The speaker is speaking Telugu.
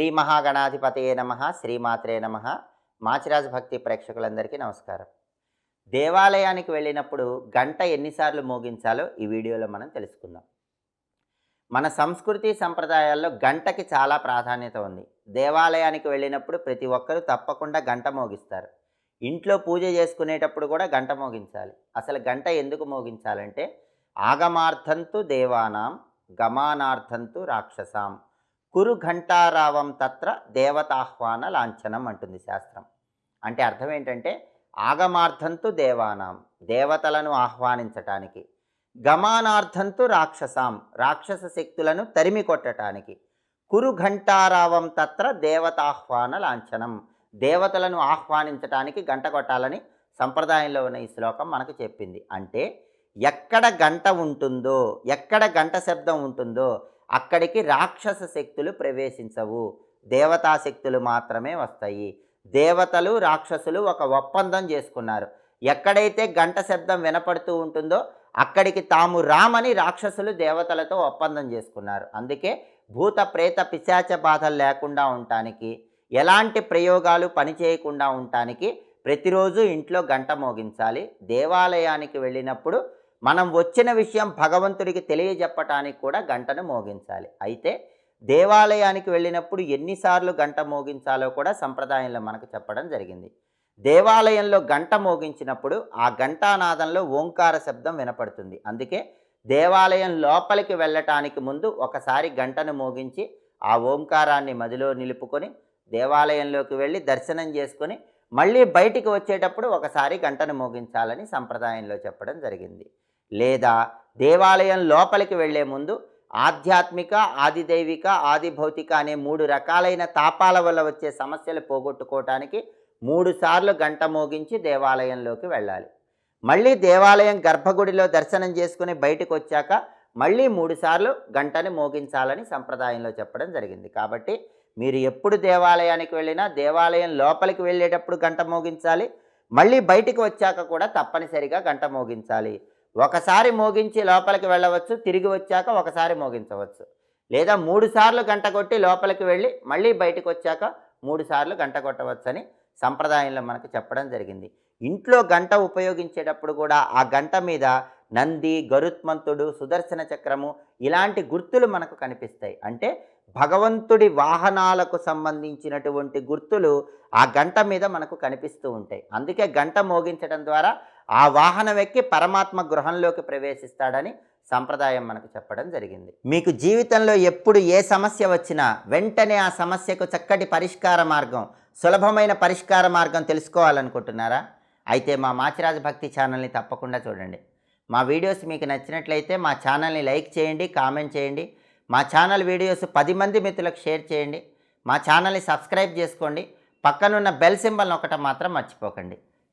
శ్రీ మహాగణాధిపతయే నమ శ్రీమాత్రే నమ. మాచిరాజ్ భక్తి ప్రేక్షకులందరికీ నమస్కారం. దేవాలయానికి వెళ్ళినప్పుడు గంట ఎన్నిసార్లు మోగించాలో ఈ వీడియోలో మనం తెలుసుకుందాం. మన సంస్కృతి సంప్రదాయాల్లో గంటకి చాలా ప్రాధాన్యత ఉంది. దేవాలయానికి వెళ్ళినప్పుడు ప్రతి ఒక్కరూ తప్పకుండా గంట మోగిస్తారు. ఇంట్లో పూజ చేసుకునేటప్పుడు కూడా గంట మోగించాలి. అసలు గంట ఎందుకు మోగించాలంటే ఆగమార్థంతు దేవానాం గమానార్థంతు రాక్షసాం. కురు ఘంటారావం తత్ర దేవతాహ్వాన లాంఛనం అంటుంది శాస్త్రం. అంటే అర్థం ఏంటంటే ఆగమార్థంతు దేవానాం దేవతలను ఆహ్వానించటానికి గమానార్థంతు రాక్షసాం రాక్షస శక్తులను తరిమి కొట్టడానికి కురు ఘంటారావం తత్ర దేవతాహ్వాన లాంఛనం దేవతలను ఆహ్వానించటానికి గంట కొట్టాలని సంప్రదాయంలో ఉన్న ఈ శ్లోకం మనకు చెప్పింది. అంటే ఎక్కడ గంట ఉంటుందో ఎక్కడ గంట శబ్దం ఉంటుందో అక్కడికి రాక్షస శక్తులు ప్రవేశించవు. దేవతా శక్తులు మాత్రమే వస్తాయి. దేవతలు రాక్షసులు ఒక ఒప్పందం చేసుకున్నారు. ఎక్కడైతే గంట శబ్దం వినపడుతూ ఉంటుందో అక్కడికి తాము రామని రాక్షసులు దేవతలతో ఒప్పందం చేసుకున్నారు. అందుకే భూత ప్రేత పిశాచ బాధలు లేకుండా ఉండటానికి ఎలాంటి ప్రయోగాలు పనిచేయకుండా ఉండటానికి ప్రతిరోజు ఇంట్లో గంట మోగించాలి. దేవాలయానికి వెళ్ళినప్పుడు మనం వచ్చిన విషయం భగవంతుడికి తెలియజెప్పటానికి కూడా గంటను మోగించాలి. అయితే దేవాలయానికి వెళ్ళినప్పుడు ఎన్నిసార్లు గంట మోగించాలో కూడా సంప్రదాయంలో మనకు చెప్పడం జరిగింది. దేవాలయంలో గంట మోగించినప్పుడు ఆ ఘంటానాదంలో ఓంకార శబ్దం వినపడుతుంది. అందుకే దేవాలయం లోపలికి వెళ్ళటానికి ముందు ఒకసారి గంటను మోగించి ఆ ఓంకారాన్ని మదిలో నిలుపుకొని దేవాలయంలోకి వెళ్ళి దర్శనం చేసుకొని మళ్ళీ బయటికి వచ్చేటప్పుడు ఒకసారి గంటను మోగించాలని సంప్రదాయంలో చెప్పడం జరిగింది. లేదా దేవాలయం లోపలికి వెళ్ళే ముందు ఆధ్యాత్మిక ఆదిదైవిక ఆదిభౌతిక అనే మూడు రకాలైన తాపాల వల్ల వచ్చే సమస్యలు పోగొట్టుకోవటానికి మూడు సార్లు గంట మోగించి దేవాలయంలోకి వెళ్ళాలి. మళ్ళీ దేవాలయం గర్భగుడిలో దర్శనం చేసుకుని బయటకు వచ్చాక మళ్ళీ మూడు సార్లు గంటని మోగించాలని సంప్రదాయంలో చెప్పడం జరిగింది. కాబట్టి మీరు ఎప్పుడు దేవాలయానికి వెళ్ళినా దేవాలయం లోపలికి వెళ్ళేటప్పుడు గంట మోగించాలి. మళ్ళీ బయటికి వచ్చాక కూడా తప్పనిసరిగా గంట మోగించాలి. ఒకసారి మోగించి లోపలికి వెళ్ళవచ్చు తిరిగి వచ్చాక ఒకసారి మోగించవచ్చు. లేదా మూడు సార్లు గంట కొట్టి లోపలికి వెళ్ళి మళ్ళీ బయటకు వచ్చాక మూడు సార్లు గంట కొట్టవచ్చని సంప్రదాయంలో మనకు చెప్పడం జరిగింది. ఇంట్లో గంట ఉపయోగించేటప్పుడు కూడా ఆ గంట మీద నంది గరుత్మంతుడు సుదర్శన చక్రము ఇలాంటి గుర్తులు మనకు కనిపిస్తాయి. అంటే భగవంతుడి వాహనాలకు సంబంధించినటువంటి గుర్తులు ఆ గంట మీద మనకు కనిపిస్తూ ఉంటాయి. అందుకే గంట మోగించడం ద్వారా ఆ వాహనం ఎక్కి పరమాత్మ గృహంలోకి ప్రవేశిస్తాడని సంప్రదాయం మనకు చెప్పడం జరిగింది. మీకు జీవితంలో ఎప్పుడు ఏ సమస్య వచ్చినా వెంటనే ఆ సమస్యకు చక్కటి పరిష్కార మార్గం సులభమైన పరిష్కార మార్గం తెలుసుకోవాలనుకుంటున్నారా? అయితే మా మాచిరాజ భక్తి ఛానల్ని తప్పకుండా చూడండి. మా వీడియోస్ మీకు నచ్చినట్లయితే మా ఛానల్ని లైక్ చేయండి కామెంట్ చేయండి. మా ఛానల్ వీడియోస్ పది మంది మిత్రులకు షేర్ చేయండి. మా ఛానల్ని సబ్స్క్రైబ్ చేసుకోండి. పక్కనున్న బెల్ సింబల్ ఒకట మాత్రం మర్చిపోకండి.